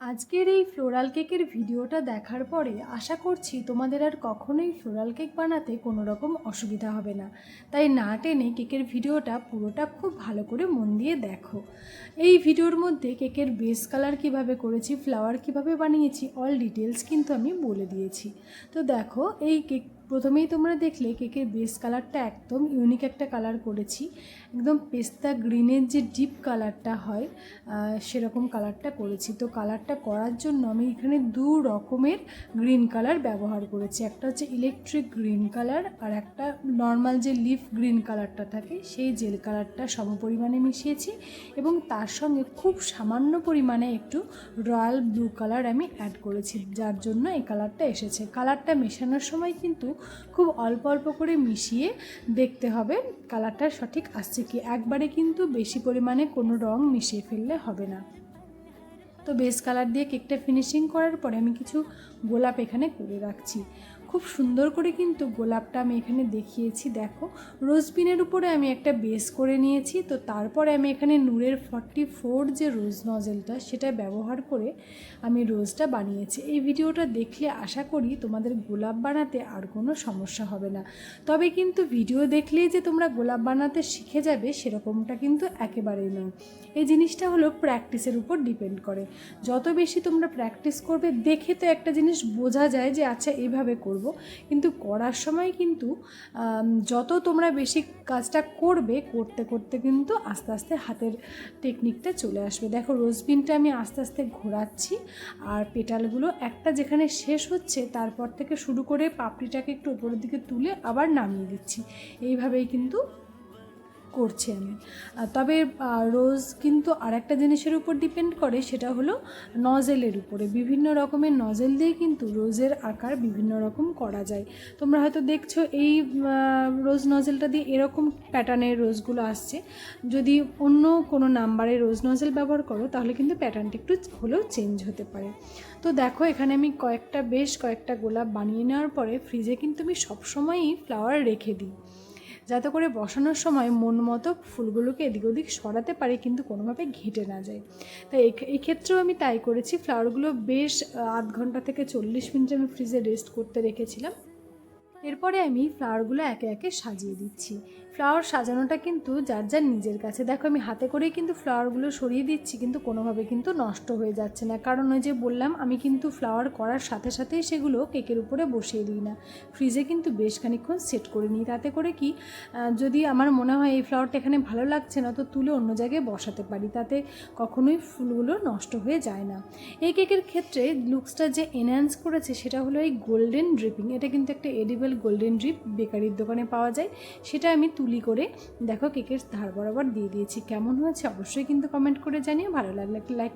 আজকের এই ফ্লোরাল কেকের ভিডিওটা দেখার পরে আশা করছি তোমাদের আর কখনোই ফ্লোরাল কেক বানাতে কোনো রকম অসুবিধা হবে না। তাই না টেনে কেকের ভিডিওটা পুরোটা খুব ভালো করে মন দিয়ে দেখো। এই ভিডিওর মধ্যে কেকের বেস কালার কীভাবে করেছি ফ্লাওয়ার কীভাবে বানিয়েছি অল ডিটেলস কিন্তু আমি বলে দিয়েছি। তো দেখো, এই কেক প্রথমেই তোমরা দেখলে কেকের বেস কালারটা একদম ইউনিক একটা কালার করেছি। একদম পেস্তা গ্রিনের যে ডিপ কালারটা হয় সেরকম কালারটা করেছি। তো কালারটা করার জন্য আমি এখানে দু রকমের গ্রিন কালার ব্যবহার করেছি। একটা হচ্ছে ইলেকট্রিক গ্রিন কালার আর একটা নর্মাল যে লিফ গ্রিন কালারটা থাকে, সেই জেল কালারটা সমপরিমাণে মিশিয়েছি এবং তার সঙ্গে খুব সামান্য পরিমাণে একটু রয়্যাল ব্লু কালার আমি অ্যাড করেছি, যার জন্য এই কালারটা এসেছে। কালারটা মেশানোর সময় কিন্তু খুব অল্প অল্প করে মিশিয়ে দেখতে হবে কালারটা সঠিক আসছে কি। একবারে কিন্তু বেশি পরিমাণে কোনো রং মিশিয়ে ফেললে হবে না। তো বেস কালার দিয়ে কেকটা ফিনিশিং করার পরে আমি কিছু গোলাপ এখানে করে রাখছি। খুব সুন্দর করে কিন্তু গোলাপটা আমি এখানে দেখিয়েছি, দেখো। রোজবিনের উপরে আমি একটা বেস করে নিয়েছি, তো তারপরে আমি এখানে নূরের ফর্টি ফোর যে রোজ নজেলটা, সেটা ব্যবহার করে আমি রোজটা বানিয়েছি। এই ভিডিওটা দেখলে আশা করি তোমাদের গোলাপ বানাতে আর কোনো সমস্যা হবে না। তবে কিন্তু ভিডিও দেখলেই যে তোমরা গোলাপ বানাতে শিখে যাবে, সেরকমটা কিন্তু একেবারেই নয়। এই জিনিসটা হলো প্র্যাকটিসের উপর ডিপেন্ড করে। যত বেশি তোমরা প্র্যাকটিস করবে, দেখে তো একটা জিনিস বোঝা যায় যে আচ্ছা এইভাবে করব। কিন্তু করার সময় কিন্তু যত তোমরা বেশি কাজটা করবে, করতে করতে কিন্তু আস্তে আস্তে হাতের টেকনিকটা চলে আসবে। দেখো রোজবিনটা আমি আস্তে আস্তে ঘোরাচ্ছি আর পেটালগুলো একটা যেখানে শেষ হচ্ছে, তারপর থেকে শুরু করে পাপড়িটাকে একটু উপরের দিকে তুলে আবার নামিয়ে দিচ্ছি। এইভাবেই কিন্তু করছি আমি। তবে রোজ কিন্তু আরেকটা জিনিসের উপর ডিপেন্ড করে, সেটা হলো নজেলের উপরে। বিভিন্ন রকমের নজেল দিয়ে কিন্তু রোজের আকার বিভিন্ন রকম করা যায়। তোমরা হয়তো দেখছ এই রোজ নজেলটা দিয়ে এরকম প্যাটার্নের রোজগুলো আসছে। যদি অন্য কোনো নাম্বারে রোজ নজেল ব্যবহার করো, তাহলে কিন্তু প্যাটার্নটা একটু হলেও চেঞ্জ হতে পারে। তো দেখো, এখানে আমি কয়েকটা, বেশ কয়েকটা গোলাপ বানিয়ে নেওয়ার পরে ফ্রিজে কিন্তু আমি সবসময়ই ফ্লাওয়ার রেখে দিই। যাতে করে বসানোর সময় মন মতো ফুলগুলোকে এদিক ওদিক সরাতে পারে, কিন্তু কোনোভাবে ঘেটে না যায়। তাই এই- ক্ষেত্রেও আমি তাই করেছি। ফ্লাওয়ারগুলো বেশ আধ ঘণ্টা থেকে চল্লিশ মিনিট আমি ফ্রিজে রেস্ট করতে রেখেছিলাম। এরপরে আমি ফ্লাওয়ারগুলো একে একে সাজিয়ে দিচ্ছি। ফ্লাওয়ার সাজানোটা কিন্তু যার যার নিজের কাছে। দেখো, আমি হাতে করেই কিন্তু ফ্লাওয়ারগুলো সরিয়ে দিচ্ছি, কিন্তু কোনোভাবে কিন্তু নষ্ট হয়ে যাচ্ছে না। কারণ ওই যে বললাম, আমি কিন্তু ফ্লাওয়ার করার সাথে সাথেই সেগুলো কেকের উপরে বসিয়ে দিই না। ফ্রিজে কিন্তু বেশ খানিকক্ষণ সেট করে নিই। তাতে করে কি যদি আমার মনে হয় এই ফ্লাওয়ারটা এখানে ভালো লাগছে না, তো তুলে অন্য জায়গায় বসাতে পারি। তাতে কখনোই ফুলগুলো নষ্ট হয়ে যায় না। এই কেকের ক্ষেত্রে লুকসটা যে এনহ্যান্স করেছে, সেটা হলো এই গোল্ডেন ড্রিপিং এটা কিন্তু একটা এডিবল গোল্ডেন ড্রিপ বেকারির দোকানে পাওয়া যায়। সেটা আমি তুলি করে দেখো কেকের ধার বরাবর দিয়ে দিয়েছি। কেমন হয়েছে অবশ্যই কিন্তু কমেন্ট করে জানিও। ভালো লাগলে লাইক